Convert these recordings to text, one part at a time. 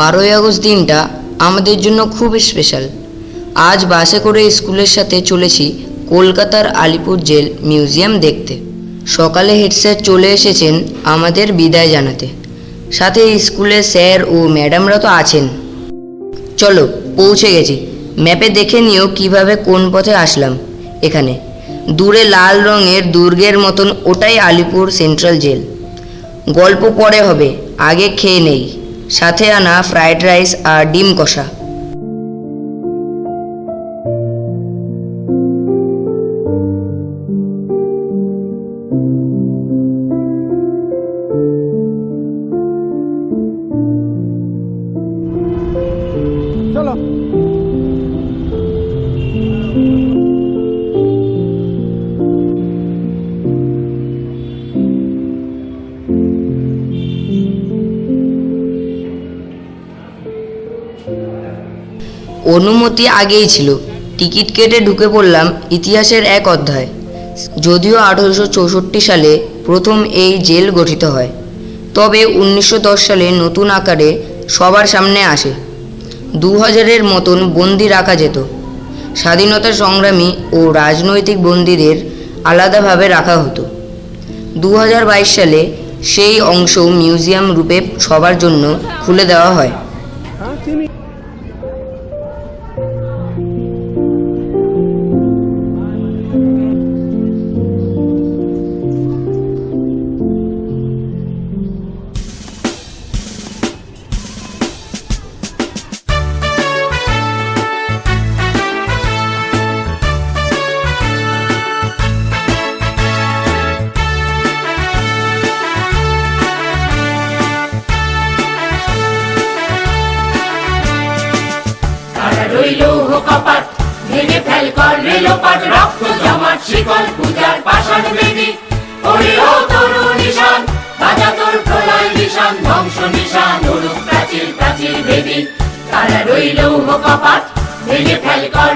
বারোই আগস্ট দিনটা আমাদের জন্য খুব স্পেশাল আজ বাসে করে স্কুলের সাথে চলেছি কলকাতার আলিপুর জেল মিউজিয়াম দেখতে। সকালে হেড স্যার চলে এসেছেন আমাদের বিদায় জানাতে। সাথে স্কুলে স্যার ও ম্যাডামরা তো আছেন। চলো, পৌঁছে গেছি। ম্যাপে দেখে নিও কীভাবে কোন পথে আসলাম। এখানে, দূরে লাল রঙের দুর্গের মতন ওটাই আলিপুর সেন্ট্রাল জেল। গল্প পরে হবে, আগে খেয়ে নেই। সাথে আনা ফ্রায়েড রাইস আর ডিম কষা। অনুমতি আগেই ছিল। টিকিট কেটে ঢুকে পড়লাম ইতিহাসের এক অধ্যায়। যদিও আঠারোশো চৌষট্টি সালে প্রথম এই জেল গঠিত হয়, তবে উনিশশো দশ সালে নতুন আকারে সবার সামনে আসে। দু হাজারের মতন বন্দি রাখা যেত। স্বাধীনতা সংগ্রামী ও রাজনৈতিক বন্দীদের আলাদাভাবে রাখা হতো। দু হাজার বাইশ সালে সেই অংশ মিউজিয়াম রূপে সবার জন্য খুলে দেওয়া হয়। কপাট ভেঙে ফেল কর রক্ত জমাট, শিকল পূজার পাষাণ বেদি। ওরে ও নিশান তোর প্রলয় নিশান, ধ্বংস নিশান অরূপ প্রাচীর প্রাচীর বেদি। তারা রইল কপাট ভেঙে ফেল কর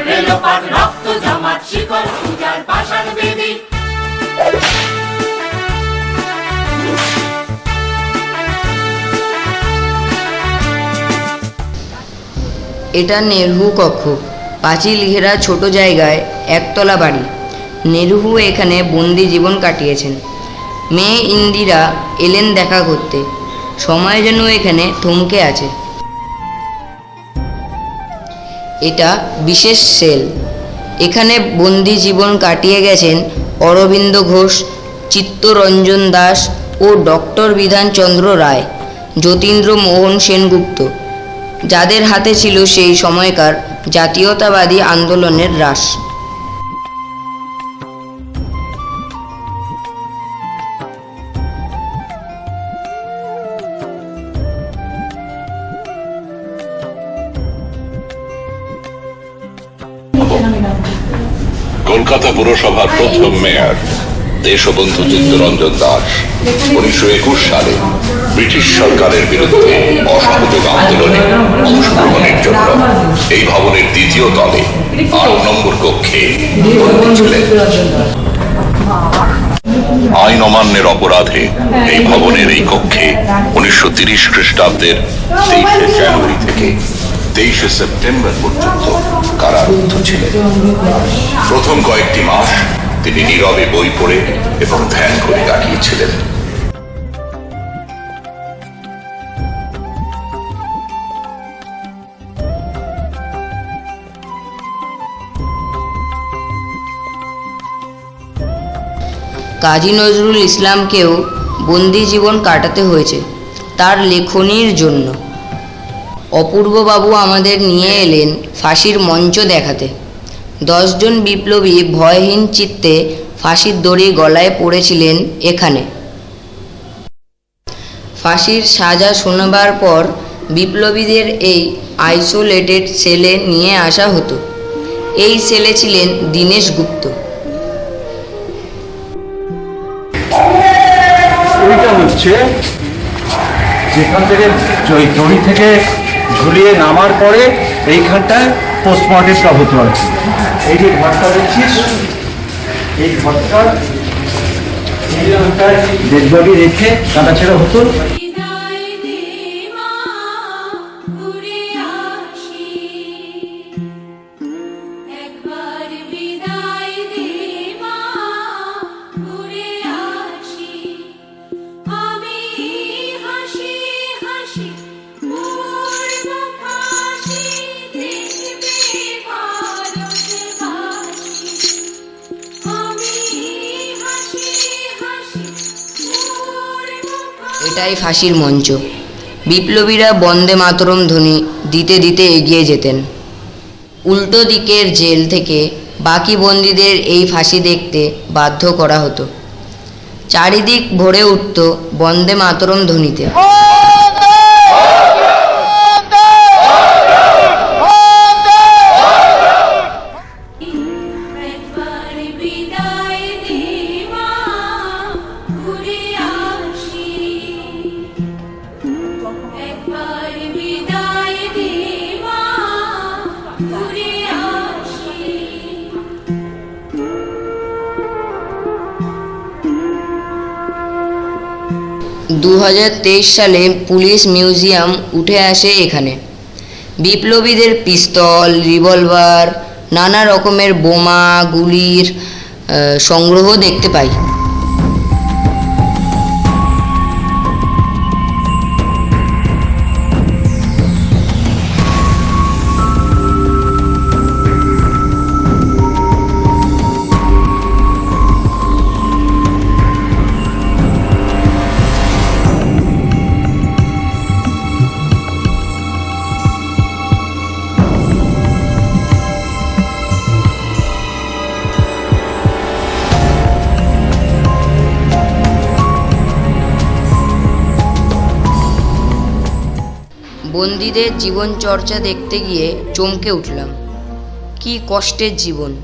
রক্ত জমাট, শিকল পূজার পাষাণ বেদি। এটা নেরহু কক্ষ। পাঁচিল ঘেরা ছোট জায়গায় একতলা বাড়ি। নেরহু এখানে বন্দি জীবন কাটিয়েছেন। মেয়ে ইন্দিরা এলেন দেখা করতে। সময় যেন এখানে থমকে আছে। এটা বিশেষ সেল। এখানে বন্দি জীবন কাটিয়ে গেছেন অরবিন্দ ঘোষ, চিত্তরঞ্জন দাস ও ডক্টর বিধানচন্দ্র রায়, যতীন্দ্র মোহন সেনগুপ্ত। যাদের হাতে ছিল সেই সময়কার জাতীয়তাবাদী আন্দোলনের রাস কলকাতা পুরসভার প্রথম মেয়র দেশবন্ধু চিত্তরঞ্জন দাস, উনিশশো একুশ সালে ব্রিটিশ সরকারের বিরুদ্ধে অসহযোগ আন্দোলনে অংশগ্রহণের জন্য এই ভবনের দ্বিতীয় তলে আট নম্বর কক্ষে আইন অমান্যের অপরাধে এই ভবনের এই কক্ষে উনিশশো তিরিশ খ্রিস্টাব্দের তেইশে জানুয়ারি থেকে তেইশে সেপ্টেম্বর পর্যন্ত কারারুদ্ধ ছিলেন। প্রথম কয়েকটি মাস তিনি নীরবে বই পড়ে এবং ধ্যান করে কাটিয়েছিলেন। কাজী নজরুল ইসলামকেও বন্দি জীবন কাটাতে হয়েছে তার লেখনির জন্য। অপূর্ববাবু আমাদের নিয়ে এলেন ফাঁসির মঞ্চ দেখাতে। দশজন বিপ্লবী ভয়হীন চিত্তে ফাঁসির দড়ি গলায় পড়েছিলেন এখানে। ফাঁসির সাজা শোনাবার পর বিপ্লবীদের এই আইসোলেটেড সেলে নিয়ে আসা হতো। এই সেলে ছিলেন দীনেশ গুপ্ত। হচ্ছে, যেখান থেকে ওই দড়ি থেকে ঝুলিয়ে নামার পরে এইখানটায় পোস্টমর্টেমটা হতো আর কি এই যে ঘরটা দেখছিস, এই ঘরটা ডেড বডি রেখে কাটা ছেড়া হতো। এটাই ফাঁসির মঞ্চ। বিপ্লবীরা বন্দে মাতরম ধ্বনি দিতে দিতে এগিয়ে যেতেন। উল্টো দিকের জেল থেকে বাকি বন্দীদের এই ফাঁসি দেখতে বাধ্য করা হতো। চারিদিক ভরে উঠত বন্দে মাতরম ধ্বনিতে। দু হাজার তেইশ সালে পুলিশ মিউজিয়াম উঠে আসে এখানে। বিপ্লবীদের পিস্তল, রিভলভার, নানা রকমের বোমা, গুলির সংগ্রহ দেখতে পাই। বন্দীদের জীবন চর্চা দেখতে গিয়ে চমকে উঠলাম। কি কষ্টের জীবন।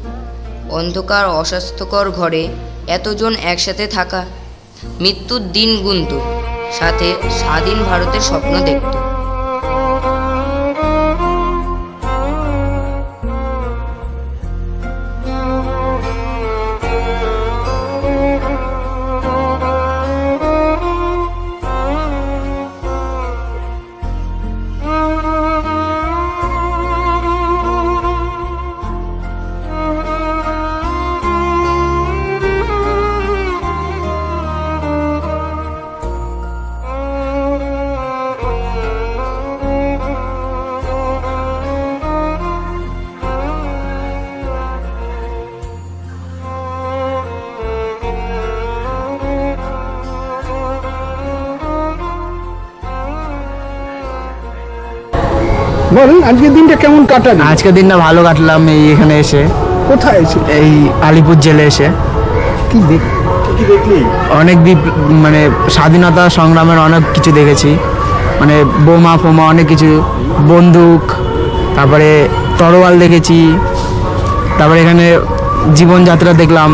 অন্ধকার অস্বাস্থ্যকর ঘরে এতজন একসাথে থাকা। মৃত্যুর দিন গুনত, সাথে স্বাধীন ভারতের স্বপ্ন দেখত। বলুন আজকের দিনটা কেমন কাটালেন আজকের দিনটা ভালো কাটলাম এই এখানে এসে। কোথায় এসে? এই আলিপুর জেলে এসে। কি দেখ কি দেখলি? অনেক মানে স্বাধীনতা সংগ্রামের অনেক কিছু দেখেছি। মানে বোমা ফোমা অনেক কিছু বন্দুক তারপরে তরোয়াল দেখেছি তারপরে এখানে জীবনযাত্রা দেখলাম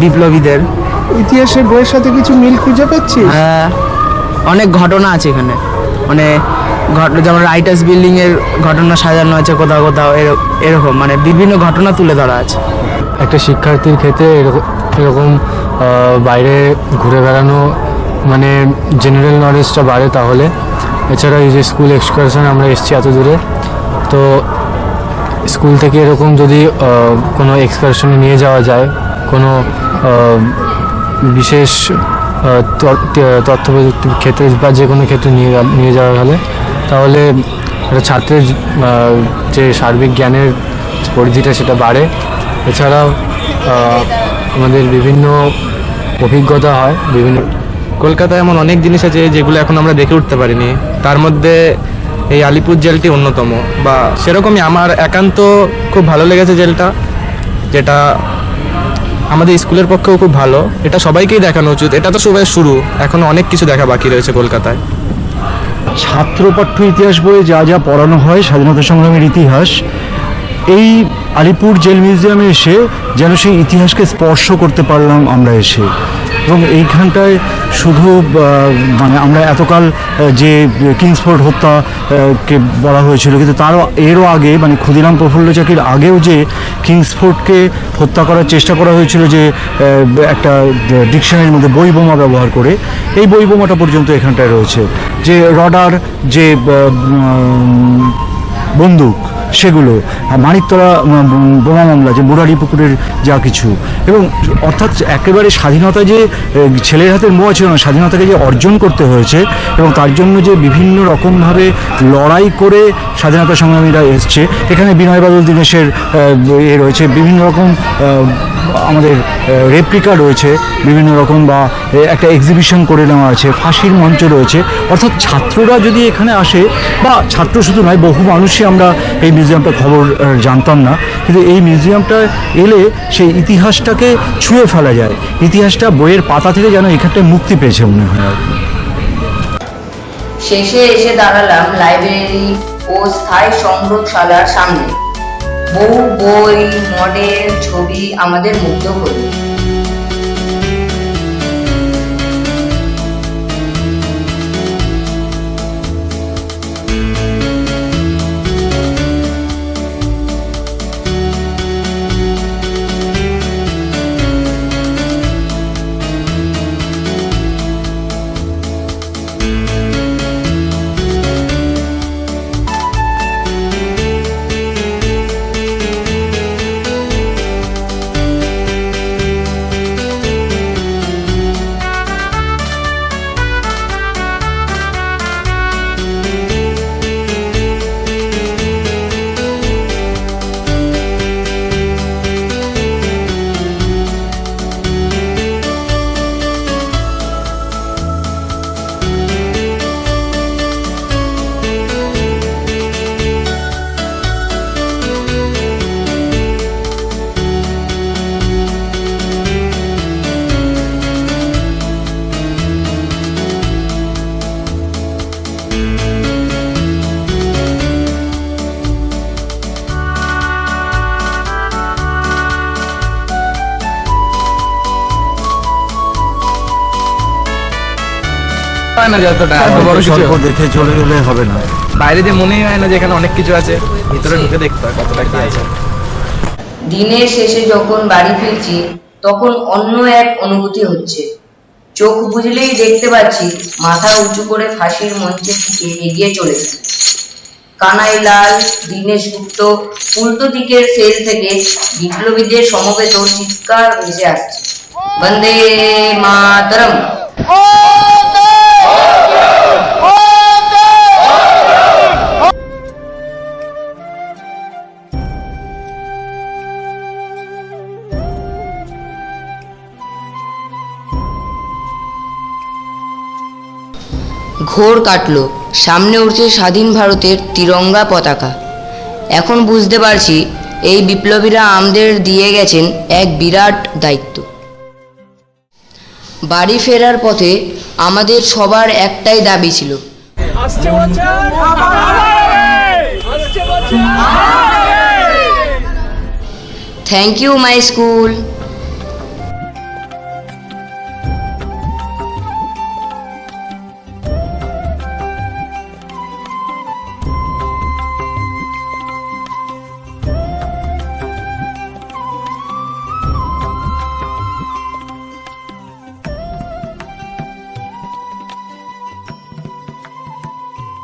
বিপ্লবীদের। ইতিহাসের বইয়ের সাথে কিছু মিল খুঁজে পাচ্ছি হ্যাঁ অনেক ঘটনা আছে এখানে। মানে ঘট- যেমন রাইটার্স বিল্ডিংয়ের ঘটনা সাজানো আছে কোথাও কোথাও, এর- এরকম মানে বিভিন্ন ঘটনা তুলে ধরা আছে। একটা শিক্ষার্থীর ক্ষেত্রে এরকম এরকম বাইরে ঘুরে বেড়ানো মানে জেনারেল নলেজটা বাড়ে তাহলে। এছাড়া এই যে স্কুল এক্সকারশন আমরা এসেছি এত দূরে, তো স্কুল থেকে এরকম যদি কোনো এক্সকারশনে নিয়ে যাওয়া যায়, কোনো বিশেষ তথ্য প্রযুক্তির ক্ষেত্রে বা যে কোনো ক্ষেত্রে নিয়ে নিয়ে যাওয়া হলে তাহলে ছাত্রের যে সার্বিক জ্ঞানের পরিধিটা সেটা বাড়ে। এছাড়াও আমাদের বিভিন্ন অভিজ্ঞতা হয়, বিভিন্ন কলকাতায় এমন অনেক জিনিস আছে যেগুলো এখন আমরা দেখে উঠতে পারিনি। তার মধ্যে এই আলিপুর জেলটি অন্যতম বা সেরকমই আমার একান্ত খুব ভালো লেগেছে জেলটা, যেটা আমাদের স্কুলের পক্ষেও খুব ভালো। এটা সবাইকেই দেখানো উচিত। এটা তো সবাই শুরু, এখন অনেক কিছু দেখা বাকি রয়েছে কলকাতায়। ছাত্র পাঠ্য ইতিহাস বইয়ে যা যা পড়ানো হয়, স্বাধীনতা সংগ্রামের ইতিহাস, এই আলিপুর জেল মিউজিয়ামে এসে যেন সেই ইতিহাসকে স্পর্শ করতে পারলাম আমরা এসে। এবং এইখানটায় শুধু মানে আমরা এতকাল যে কিংসফোর্ড হত্যা কে বলা হয়েছিল, কিন্তু তারও, এরও আগে মানে ক্ষুদিরাম প্রফুল্ল চাকির আগেও যে কিংসফোর্ডকে হত্যা করার চেষ্টা করা হয়েছিল যে একটা ডিকশনারির মধ্যে বই বোমা ব্যবহার করে, এই বই বোমাটা পর্যন্ত এখানটায় রয়েছে। যে রডার, যে বন্দুক সেগুলো মানিকতলা বোমা মামলা, যে মুরারি পুকুরের যা কিছু। এবং অর্থাৎ একেবারে স্বাধীনতা যে ছেলের হাতের মোয়া ছিল না, স্বাধীনতাকে যে অর্জন করতে হয়েছে, এবং তার জন্য যে বিভিন্ন রকমভাবে লড়াই করে স্বাধীনতা সংগ্রামীরা এসছে, এখানে বিনয় বাদল, দীনেশের, এ রয়েছে, বিভিন্ন রকম আমাদের রেপ্লিকা রয়েছে, বিভিন্ন রকম বা একটা এক্সিবিশন করে নেওয়া আছে, ফাঁসির মঞ্চ রয়েছে। অর্থাৎ ছাত্ররা যদি এখানে আসে, বা ছাত্র শুধু নয়, বহু মানুষই আমরা এই মিউজিয়ামটা খবর জানতাম না। কিন্তু এই মিউজিয়ামটা এলে সেই ইতিহাসটাকে ছুঁয়ে ফেলা যায়। ইতিহাসটা বইয়ের পাতা থেকে যেন এখানটায় মুক্তি পেয়েছে মনে হয় আর। শেষে এসে দাঁড়ালাম লাইব্রেরি ও স্থায়ী সংগ্রহশালার সামনে। বহু বই মডেল ছবি আমাদের মুগ্ধ করল। হয় না যতটা এত বড় কিছু স্বল্প দেখে চলে গেলে হবে না। বাইরে দিয়ে মনেই হয় না যে এখানে অনেক কিছু আছে ভিতরে ঢুকে দেখতে হয় কতটা কি আছে। দিনের শেষে যখন বাড়ি ফিরছি তখন অন্য এক অনুভূতি হচ্ছে। চোখ বুঝলেই দেখতে পাচ্ছি মাথা উঁচু করে ফাঁসির মঞ্চের দিকে এগিয়ে চলেছে। কানাই লাল দীনেশ গুপ্ত উল্টো দিকের সেল থেকে বিপ্লবীদের সমবেত চিৎকার ভেসে আসছে। বন্দে মাতরম। ঘোর কাটলো সামনে উঠছে স্বাধীন ভারতের তিরঙ্গা পতাকা। এখন বুঝতে পারছি এই বিপ্লবীরা আমাদের দিয়ে গেছেন এক বিরাট দায়িত্ব। বাড়ি ফেরার পথে আমাদের সবার একটাই দাবি ছিল। Thank you my school